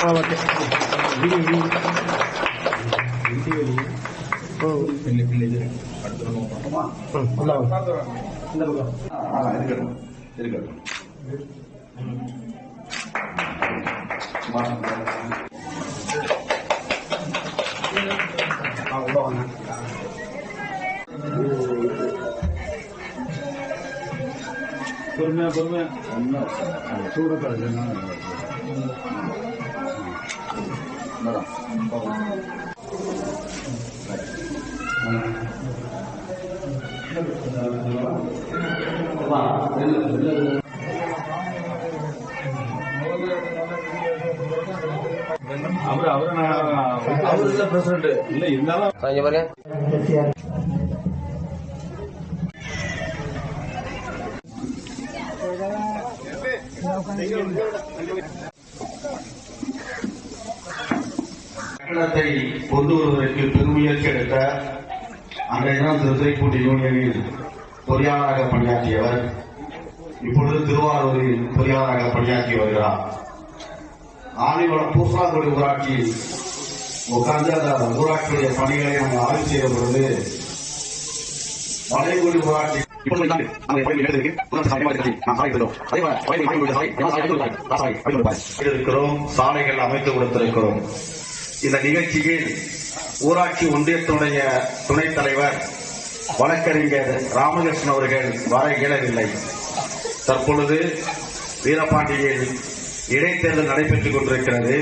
ஆ okay ம் ம் உள்ள வாங்க. இந்த பக்கம் இருக்கட்டும் இருக்கட்டும் ஆ உள்ள வாங்க பொறுமையா பொறுமையா சூடு கலக்குன்னா அவரு அவரு அவரு இல்ல பிரசிடண்ட் இல்ல இருந்தாலும் இங்க பாருங்க. கட்டணத்தை கொண்டு வருவதற்கு பெருமுயற்சி எடுத்த அன்றைய தினம் திருத்துறைப்பூண்டி யூனியனில் பொறியாளராக பணியாற்றியவர். இப்பொழுது திருவாரூரில் பொறியாளராக பணியாற்றி வருகிறார். ஆணிவளம் பூசாங்குடி ஊராட்சி உட்கார்ந்து அந்த ஊராட்சியுடைய பணிகளை நம்ம ஆய்வு செய்த பொழுது வளைகுடி ஊராட்சி இருக்கிறோம். சாலைகள் அமைத்து கொடுத்திருக்கிறோம். இந்த நிகழ்ச்சியில் ஊராட்சி ஒன்றியத்தினுடைய துணைத் தலைவர் வழக்கறிஞர் ராமகிருஷ்ணன் அவர்கள் வர இயலவில்லை. தற்பொழுது வீரபாண்டியில் இடைத்தேர்தல் நடைபெற்றுக் கொண்டிருக்கிறது.